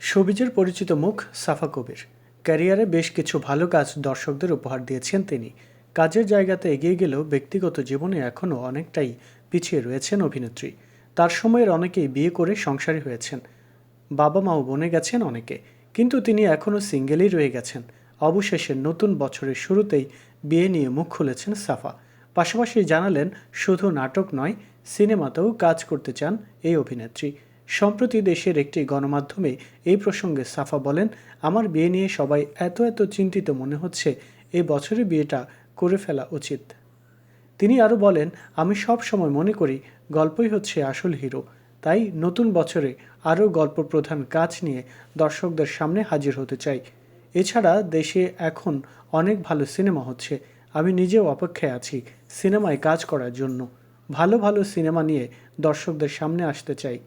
সবিজের পরিচিত মুখ সাফা কবির। ক্যারিয়ারে বেশ কিছু ভালো কাজ দর্শকদের উপহার দিয়েছেন তিনি। কাজের জায়গাতে এগিয়ে গেলেও ব্যক্তিগত জীবনে এখনও অনেকটাই পিছিয়ে রয়েছেন অভিনেত্রী। তার সময়ের অনেকেই বিয়ে করে সংসারী হয়েছেন। বাবা মাও বনে গেছেন অনেকে, কিন্তু তিনি এখনও সিঙ্গেলই রয়ে গেছেন। অবশেষে নতুন বছরের শুরুতেই বিয়ে নিয়ে মুখ খুলেছেন সাফা। পাশাপাশি জানালেন, শুধু নাটক নয়, সিনেমাতেও কাজ করতে চান এই অভিনেত্রী। সম্প্রতি দেশের একটি গণমাধ্যমে এই প্রসঙ্গে সাফা বলেন, আমার বিয়ে নিয়ে সবাই এত এত চিন্তিত মনে হচ্ছে, এ বছরে বিয়েটা করে ফেলা উচিত। তিনি আরও বলেন, আমি সব সময় মনে করি, গল্পই হচ্ছে আসল হিরো। তাই নতুন বছরে আরও গল্প প্রধান কাজ নিয়ে দর্শকদের সামনে হাজির হতে চাই। এছাড়া দেশে এখন অনেক ভালো সিনেমা হচ্ছে। আমি নিজেও অপেক্ষায় আছি সিনেমায় কাজ করার জন্য। ভালো ভালো সিনেমা নিয়ে দর্শকদের সামনে আসতে চাই।